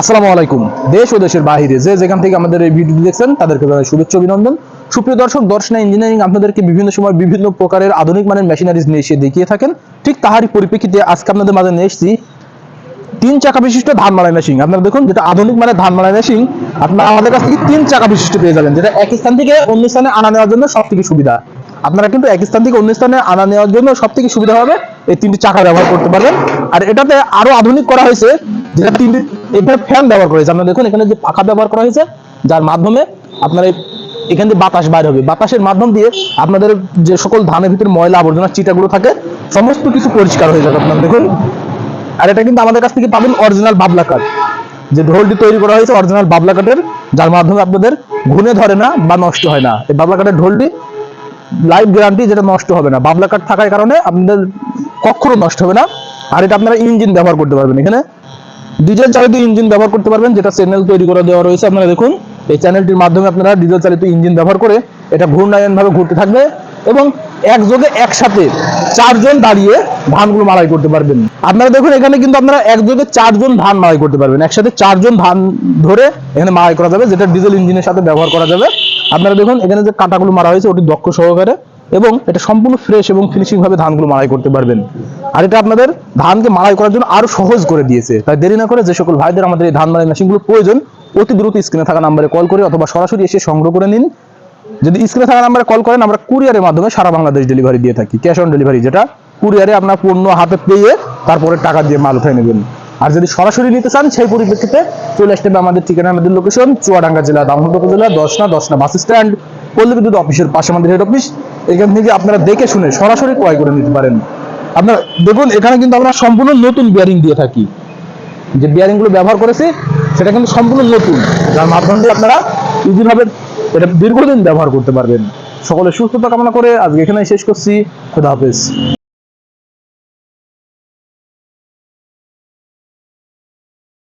আসসালামু আলাইকুম। দেশ ও দেশের বাইরে যে যেখান থেকে আমাদের এই ভিডিও দেখছেন, তাদেরকে জানাই শুভেচ্ছা অভিনন্দন। সুপ্রিয় দর্শক, দর্শনা ইঞ্জিনিয়ারিং আপনাদেরকে বিভিন্ন সময় বিভিন্ন প্রকারের আধুনিক মানের মেশিনারিজ নিয়ে এসে দেখিয়ে থাকেন। ঠিক তাহারই পরিপ্রেক্ষিতে আজকে আপনাদের মাঝে নিয়ে এসেছি তিন চাকা বিশিষ্ট ধান মাড়াই মেশিন আপনারা দেখুন, যেটা আধুনিক মানের ধান মাড়াই মেশিন আপনারা আমাদের কাছ থেকে তিন চাকা বিশিষ্ট পেয়ে যাবেন, যেটা এক স্থান থেকে অন্য স্থানে আনা নেওয়ার জন্য সব থেকে সুবিধা। আপনারা কিন্তু এক স্থান থেকে অন্য স্থানে আনা নেওয়ার জন্য সব থেকে সুবিধা হবে এই তিনটি চাকা ব্যবহার করতে পারবেন। আর এটাতে আরও আধুনিক করা হয়েছে, যেটা তিনটি এখানে ফ্যান ব্যবহার করা হয়েছে। আপনারা দেখুন, এখানে যে পাখা ব্যবহার করা হয়েছে, যার মাধ্যমে আপনার এখান থেকে বাতাস বাইর হবে। বাতাসের মাধ্যম দিয়ে আপনাদের যে সকল ধানের ভিতরে ময়লা আবর্জনা, চিটাগুলো থাকে, সমস্ত কিছু পরিষ্কার হয়ে যাবে আপনারা দেখুন। আর এটা কিন্তু আমাদের কাছ থেকে পাবেন অরিজিনাল বাবলা কাঠ। যে ঢোলটি তৈরি করা হয়েছে অরিজিনাল বাবলা কাঠের, যার মাধ্যমে আপনাদের ঘুনে ধরে না বা নষ্ট হয় না। এই বাবলা কাঠের ঢোলটি লাইফ গ্যারান্টি যেটা নষ্ট হবে না। বাবলা কাঠ থাকার কারণে আপনাদের কখনো নষ্ট হবে না। আর এটা আপনারা ইঞ্জিন ব্যবহার করতে পারবেন। এখানে ডিজেল চালিত ইঞ্জিন ব্যবহার করতে পারবেন, যেটা চ্যানেল তৈরি করে দেওয়া রয়েছে। আপনারা দেখুন, এই চ্যানেলটির মাধ্যমে আপনারা ডিজেল চালিত ইঞ্জিন ব্যবহার করে এটা ঘূর্ণায়ন ভাবে ঘুরতে থাকবে এবং একযোগে একসাথে চারজন দাঁড়িয়ে ধানগুলো মাড়াই করতে পারবেন। আপনারা দেখুন, এখানে কিন্তু আপনারা একযোগে চারজন ধান মাড়াই করতে পারবেন। একসাথে চারজন ধান ধরে এখানে মাড়াই করা যাবে, যেটা ডিজেল ইঞ্জিনের সাথে ব্যবহার করা যাবে। আপনারা দেখুন, এখানে যে কাঁটাগুলো মারা হয়েছে, ওটি দক্ষ সহকারে এবং এটা সম্পূর্ণ ফ্রেশ এবং ফিনিশিং ভাবে ধানগুলো মাড়াই করতে পারবেন। আর এটা আপনাদের ধানকে মাড়াই করার জন্য আরও সহজ করে দিয়েছে। তাই দেরি না করে যে সকল ভাইদের আমাদের এই ধান মাড়াই মেশিনগুলো প্রয়োজন, অতি দ্রুত স্ক্রিনে থাকা নাম্বারে কল করে অথবা সরাসরি এসে সংগ্রহ করে নিন। যদি স্ক্রিনে থাকা নাম্বারে কল করেন, আমরা কুরিয়ারের মাধ্যমে সারা বাংলাদেশ ডেলিভারি দিয়ে থাকি। ক্যাশ অন ডেলিভারি যেটা, কুরিয়ারে আপনার পণ্য হাতে পেয়ে তারপরে টাকা দিয়ে মাল উঠাই নেবেন। আর যদি সরাসরি নিতে চান, সেই পরিপ্রেক্ষিতে চলে আসতে হবে আমাদের ঠিকানা, আমাদের লোকেশন চুয়াডাঙ্গা জেলা, দামোদর উপজেলা, দশনা দশনা বাস স্ট্যান্ড, পল্লী বিদ্যুৎ অফিসের পাশে আমাদের হেড অফিস এখান থেকে আপনারা দেখে শুনে সরাসরি ক্রয় করে নিতে পারেন। আপনার, দেখুন, এখানে কিন্তু আমরা সম্পূর্ণ নতুন বিয়ারিং দিয়ে থাকি। যে বিয়ারিংগুলো ব্যবহার করেছি, সেটা কিন্তু সম্পূর্ণ নতুন। যার মাধ্যম দিয়ে আপনারা ইজিভাবে এটা দীর্ঘদিন ব্যবহার করতে পারবেন। সকলে সুস্থতা কামনা করে আজকে এখানে শেষ করছি। খুদা হাফেজ।